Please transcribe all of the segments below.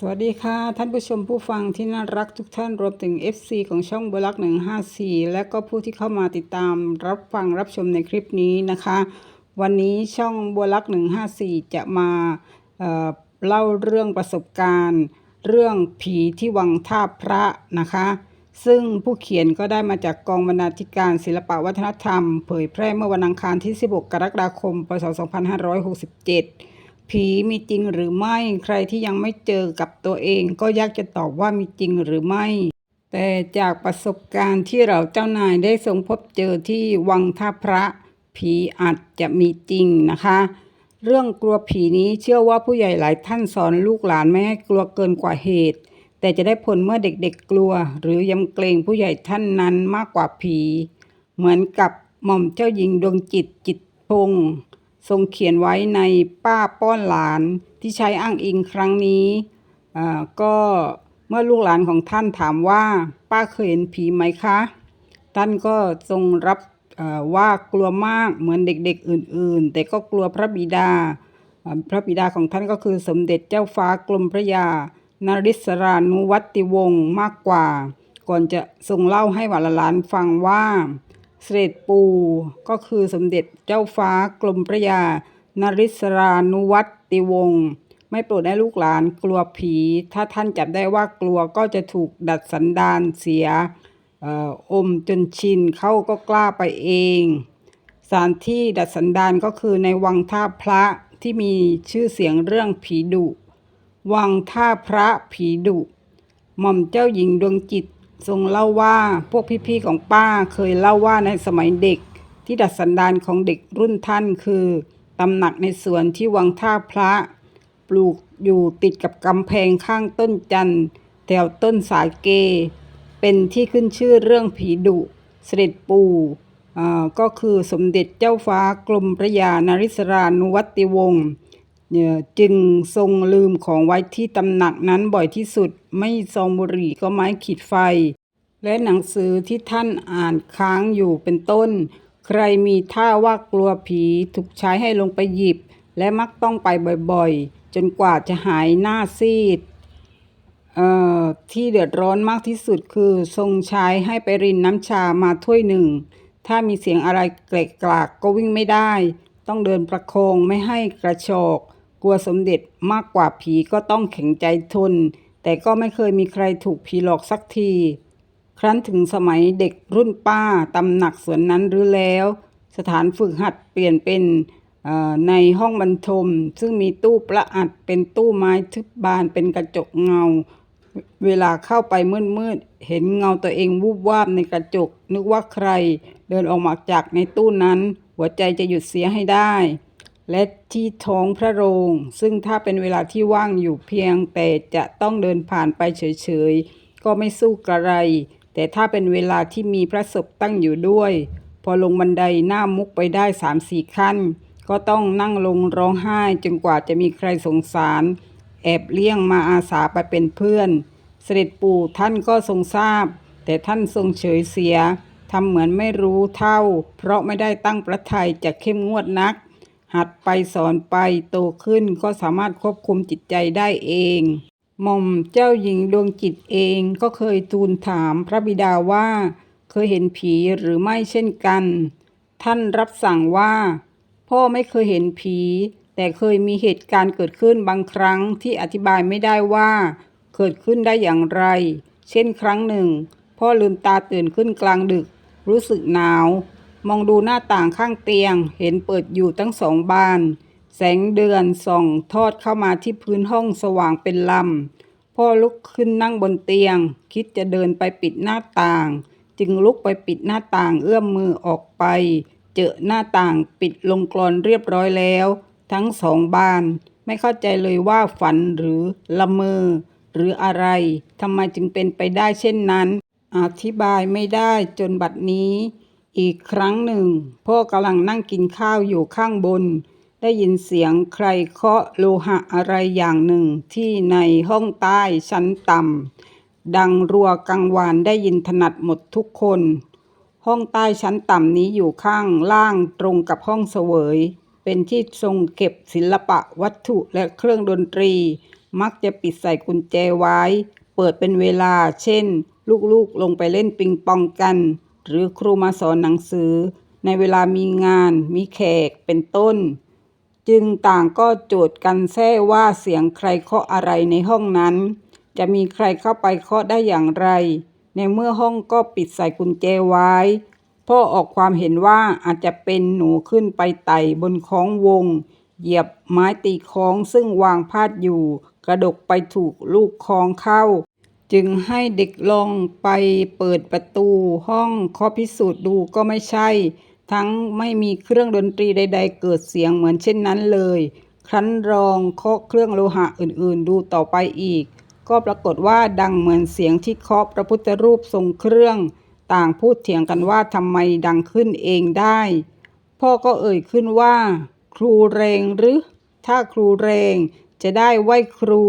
สวัสดีค่ะ ท่านผู้ชมผู้ฟังที่น่ารักทุกท่านรวมถึง FC ของช่องบลัก 154 และก็ผู้ที่เข้ามาติดตามรับฟังรับชมในคลิปนี้นะคะ วันนี้ช่องบลัก 154 จะมาเอ่อเล่าเรื่องประสบการณ์ เรื่องผีที่วังท่าพระนะคะ ซึ่งผู้เขียนก็ได้มาจากกองบรรณาธิการศิลปวัฒนธรรม เผยแพร่เมื่อวันอังคารที่ 16 กรกฎาคม พศ 2567 ผีมีจริงหรือไม่ ใครที่ยังไม่เจอกับตัวเอง ก็ยากจะตอบว่ามีจริงหรือไม่ แต่จากประสบการณ์ที่เราเจ้านายได้ทรงพบเจอที่วังท่าพระ ผีอาจจะมีจริงนะคะ เรื่องกลัวผีนี้เชื่อว่าผู้ใหญ่หลายท่านสอนลูกหลานไม่ให้กลัวเกินกว่าเหตุ แต่จะได้ผลเมื่อเด็กๆกลัว หรือยำเกรงผู้ใหญ่ท่านนั้นมากกว่าผี เหมือนกับหม่อมเจ้าหญิงดวงจิตจิตพงศ์ ทรงเขียนไว้ในป้าป้อนหลานที่ใช้อ้างอิงครั้งนี้อ่าก็เมื่อลูกหลานของท่านถามว่า ป้าเคยเห็นผีไหมคะ ท่านก็ทรงรับอ่อว่ากลัวมากเหมือนเด็กๆอื่น ๆ แต่ก็กลัวพระบิดาอ่าพระบิดาของท่านก็คือสมเด็จเจ้าฟ้ากรมพระยานริศรานุวัติวงศ์มากกว่า ก่อนจะทรงเล่าให้หวานหลานฟังว่า เสด็จปู่ก็คือสมเด็จเจ้าฟ้ากรมพระยานริศรานุวัติวงศ์ไม่โปรดให้ลูกหลานกลัวผี ถ้าท่านจับได้ว่ากลัวก็จะถูกดัดสันดานเสียอออมจนชินเขาก็กล้าไปเองสถานที่ดัดสันดานก็คือในวังท่าพระที่มีชื่อเสียงเรื่องผีดุ วังท่าพระผีดุ หม่อมเจ้าหญิงดวงจิต ทรงเล่าว่าพวกพี่ๆของป้าเคยเล่าว่าในสมัยเด็ก ที่ดัดสันดานของเด็กรุ่นท่านคือตำหนักในสวนที่วังท่าพระ ปลูกอยู่ติดกับกำแพงข้างต้นจันทร์แถวต้นสาเก เป็นที่ขึ้นชื่อเรื่องผีดุเสด็จปู่อ่าก็คือสมเด็จเจ้าฟ้ากรมพระยานาริศรานุวัติวงศ์ จึงทรงลืมของไว้ที่ตำหนักนั้นบ่อยที่สุด ไม่ซองบุหรี่ก็ไม้ขีดไฟ และหนังสือที่ท่านอ่านค้างอยู่เป็นต้น ใครมีท่าว่ากลัวผีถูกใช้ให้ลงไปหยิบ และมักต้องไปบ่อยๆ จนกว่าจะหายหน้าซีดเอ่อที่เดือดร้อนมากที่สุดคือทรงใช้ให้ไปรินน้ำชามาถ้วยหนึ่ง ถ้ามีเสียงอะไรเกลกกลากก็วิ่งไม่ได้ ต้องเดินประโคองไม่ให้กระชอก กลัวสมเด็จมากกว่าผีก็ต้องแข็งใจทน แต่ก็ไม่เคยมีใครถูกผีหลอกสักที ครั้นถึงสมัยเด็กรุ่นป้าตำหนักสวนนั้นหรือแล้ว สถานฝึกหัดเปลี่ยนเป็นในห้องบรรทม ซึ่งมีตู้ประอัดเป็นตู้ไม้ทึบบานเป็นกระจกเงา เวลาเข้าไปมืดๆเห็นเงาตัวเองวูบวาบในกระจก นึกว่าใคร เดินออกมาจากในตู้นั้น หัวใจจะหยุดเสียให้ได้ และที่ท้องพระโรง ซึ่งถ้าเป็นเวลาที่ว่างอยู่เพียง แต่จะต้องเดินผ่านไปเฉยๆ ก็ไม่สู้กระไร แต่ถ้าเป็นเวลาที่มีพระศพตั้งอยู่ด้วย พอลงบันไดหน้ามุกไปได้สามสี่ขั้น ก็ต้องนั่งลงร้องไห้จนกว่าจะมีใครสงสาร แอบเลี่ยงมาอาสาไปเป็นเพื่อน เสด็จปู่ท่านก็ทรงทราบ แต่ท่านทรงเฉยเสียทำเหมือนไม่รู้เท่า เพราะไม่ได้ตั้งพระทัยจะเข้มงวดนัก หัดไปสอนไปโตขึ้นก็สามารถควบคุมจิตใจได้เองหม่อมเจ้าหญิงดวงจิตเองก็เคยทูลถามพระบิดาว่า เคยเห็นผีหรือไม่เช่นกัน ท่านรับสั่งว่า พ่อไม่เคยเห็นผี แต่เคยมีเหตุการณ์เกิดขึ้นบางครั้งที่อธิบายไม่ได้ว่า เกิดขึ้นได้อย่างไร เช่นครั้งหนึ่ง พ่อลืมตาตื่นขึ้นกลางดึก รู้สึกหนาว มองดูหน้าต่างข้างเตียง เห็นเปิดอยู่ทั้งสองบาน แสงเดือนส่องทอดเข้ามาที่พื้นห้องสว่างเป็นลำ พ่อลุกขึ้นนั่งบนเตียง คิดจะเดินไปปิดหน้าต่าง จึงลุกไปปิดหน้าต่างเอื้อมมือออกไป เจอหน้าต่างปิดลงกรอนเรียบร้อยแล้ว ทั้งสองบาน ไม่เข้าใจเลยว่าฝันหรือละเมอหรืออะไรทำไมจึงเป็นไปได้เช่นนั้น อธิบายไม่ได้จนบัดนี้ อีกครั้งหนึ่ง พ่อกำลังนั่งกินข้าวอยู่ข้างบน ได้ยินเสียงใครเคาะโลหะอะไรอย่างหนึ่งที่ในห้องใต้ชั้นต่ำดังรัวกังวานได้ยินถนัดหมดทุกคน ห้องใต้ชั้นต่ำนี้อยู่ข้างล่างตรงกับห้องเสวย เป็นที่ทรงเก็บศิลปะวัตถุและเครื่องดนตรี มักจะปิดใส่กุญแจไว้ เปิดเป็นเวลา เช่น ลูกๆลงไปเล่นปิงปองกัน หรือครูมาสอนหนังสือ ในเวลามีงาน มีแขกเป็นต้น จึงต่างก็โจทย์กันแท้ว่าเสียงใครเคาะอะไรในห้องนั้น จะมีใครเข้าไปเคาะได้อย่างไร ในเมื่อห้องก็ปิดใส่กุญแจไว้พ่อออกความเห็นว่าอาจจะเป็นหนูขึ้นไปไต่บนคล้องวง เหยียบไม้ตีคล้องซึ่งวางพาดอยู่ กระดกไปถูกลูกคล้องเข้า จึงให้เด็กลองไปเปิดประตูห้องเคาะพิสูจน์ดูก็ไม่ใช่ ทั้งไม่มีเครื่องดนตรีใด ๆ เกิดเสียงเหมือนเช่นนั้นเลย ครั้นลองเคาะเครื่องโลหะอื่นๆ ดูต่อไปอีก ก็ปรากฏว่าดังเหมือนเสียงที่เคาะพระพุทธรูปทรงเครื่อง ต่างพูดเถียงกันว่าทำไมดังขึ้นเองได้ พ่อก็เอ่ยขึ้นว่า ครูแรงหรือ ถ้าครูแรงจะได้ไหวครู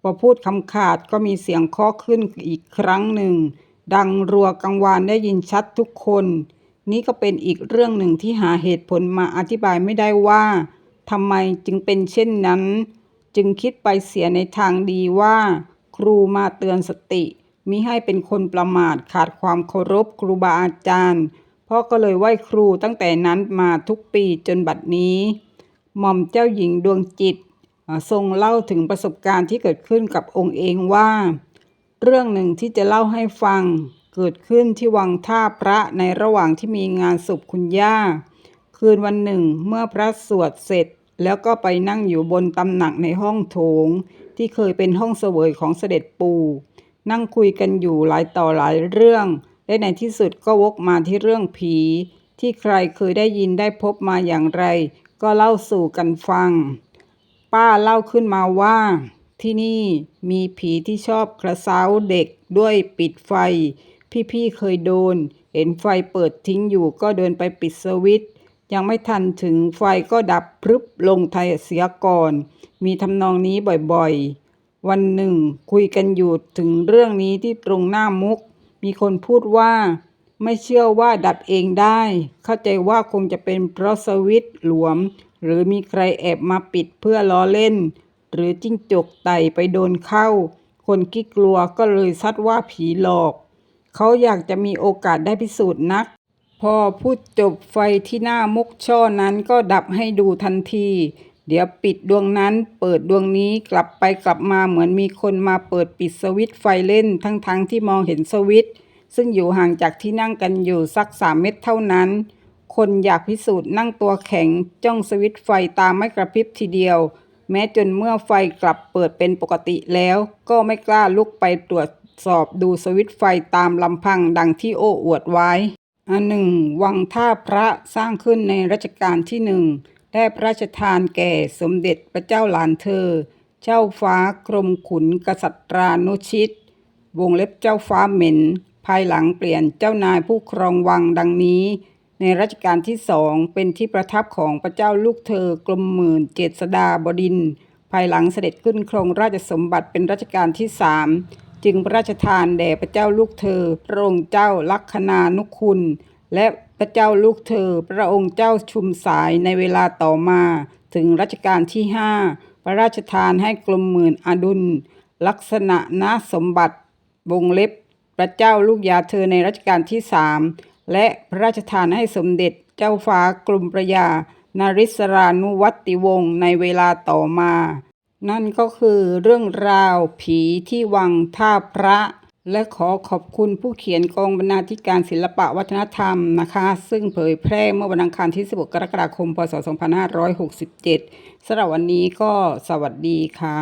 พอพูดคำขาดก็มีเสียงเคาะขึ้นอีกครั้งหนึ่ง ดังรัวกังวานได้ยินชัดทุกคน นี่ก็เป็นอีกเรื่องหนึ่งที่หาเหตุผลมาอธิบายไม่ได้ว่าทำไมจึงเป็นเช่นนั้น จึงคิดไปเสียในทางดีว่า ครูมาเตือนสติมิให้เป็นคนประมาทขาดความเคารพครูบาอาจารย์พ่อก็เลยไหว้ครูตั้งแต่นั้นมาทุกปีจนบัดนี้ หม่อมเจ้าหญิงดวงจิต ทรงเล่าถึงประสบการณ์ที่เกิดขึ้นกับองค์เองว่า เรื่องหนึ่งที่จะเล่าให้ฟัง เกิดขึ้นที่วังท่าพระในระหว่างที่มีงานศพคุณย่า คืนวันหนึ่งเมื่อพระสวดเสร็จ แล้วก็ไปนั่งอยู่บนตำหนักในห้องโถง ที่เคยเป็นห้องเสวยของเสด็จปู่นั่งคุยกันอยู่หลายต่อหลายเรื่อง และในที่สุดก็วกมาที่เรื่องผี ที่ใครเคยได้ยินได้พบมาอย่างไร ก็เล่าสู่กันฟัง ป้าเล่าขึ้นมาว่า ที่นี่มีผีที่ชอบกระเซ้าเด็กด้วยปิดไฟ พี่ๆเคยโดน เห็นไฟเปิดทิ้งอยู่ก็เดินไปปิดสวิตช์ยังไม่ทันถึงไฟก็ดับพรึบลงไทยเสียก่อน มีทำนองนี้บ่อยๆ วันหนึ่งคุยกันอยู่ถึงเรื่องนี้ที่ตรงหน้ามุก มีคนพูดว่า ไม่เชื่อว่าดับเองได้ เข้าใจว่าคงจะเป็นเพราะสวิตหลวม หรือมีใครแอบมาปิดเพื่อล้อเล่น หรือจิ้งจกไต่ไปโดนเข้า คนขี้กลัวก็เลยซัดว่าผีหลอก เขาอยากจะมีโอกาสได้พิสูจน์นัก พอพูดจบไฟที่หน้ามุกช่อนั้นก็ดับให้ดูทันที เดี๋ยวปิดดวงนั้นเปิดดวงนี้กลับไปกลับมาเหมือนมีคนมาเปิดปิดสวิตไฟเล่นทั้งๆทที่มองเห็นสวิตซึ่งอยู่ห่างจากที่นั่งกันอยู่สักสามเมตรเท่านั้น คนอยากพิสูจน์นั่งตัวแข็งจ้องสวิตไฟตามไม่กระพริบทีเดียว แม้จนเมื่อไฟกลับเปิดเป็นปกติแล้ว ก็ไม่กล้าลุกไปตรวจสอบดูสวิตไฟตามลำพังดังที่โอ้อวดไว้อันหนึ่ง วังท่าพระสร้างขึ้นในรัชกาลที่หนึ่งได้พระราชทานแก่สมเด็จพระเจ้าหลานเธอ เจ้าฟ้ากรมขุนกษัตรานุชิต วงเล็บเจ้าฟ้าเหม็น ภายหลังเปลี่ยนเจ้านายผู้ครองวังดังนี้ ในรัชกาลที่สองเป็นที่ประทับของพระเจ้าลูกเธอกรมหมื่นเจษดาบดิน ภายหลังเสด็จขึ้นครองราชสมบัติเป็นรัชกาลที่สามจึงพระราชทานแด่พระเจ้าลูกเธอ พระองค์เจ้าลัคนานุคุณ และพระเจ้าลูกเธอ พระองค์เจ้าชุมสายในเวลาต่อมา ถึงรัชกาลที่ห้าพระราชทานให้กรมหมื่นอดุล ลักษณะนาสมบัติวงเล็บ พระเจ้าลูกยาเธอในรัชกาลที่สาม และพระราชทานให้สมเด็จเจ้าฟ้ากรมประยานาริศรานุวัติวงศ์ในเวลาต่อมา นั่นก็คือเรื่องราวผีที่วังท่าพระ และขอขอบคุณผู้เขียนกองบรรณาธิการศิลปะวัฒนธรรมนะคะ ซึ่งเผยแพร่เมื่อวันอังคารที่ 16 กรกฎาคม พศ 2567สำหรับวันนี้ก็สวัสดีค่ะ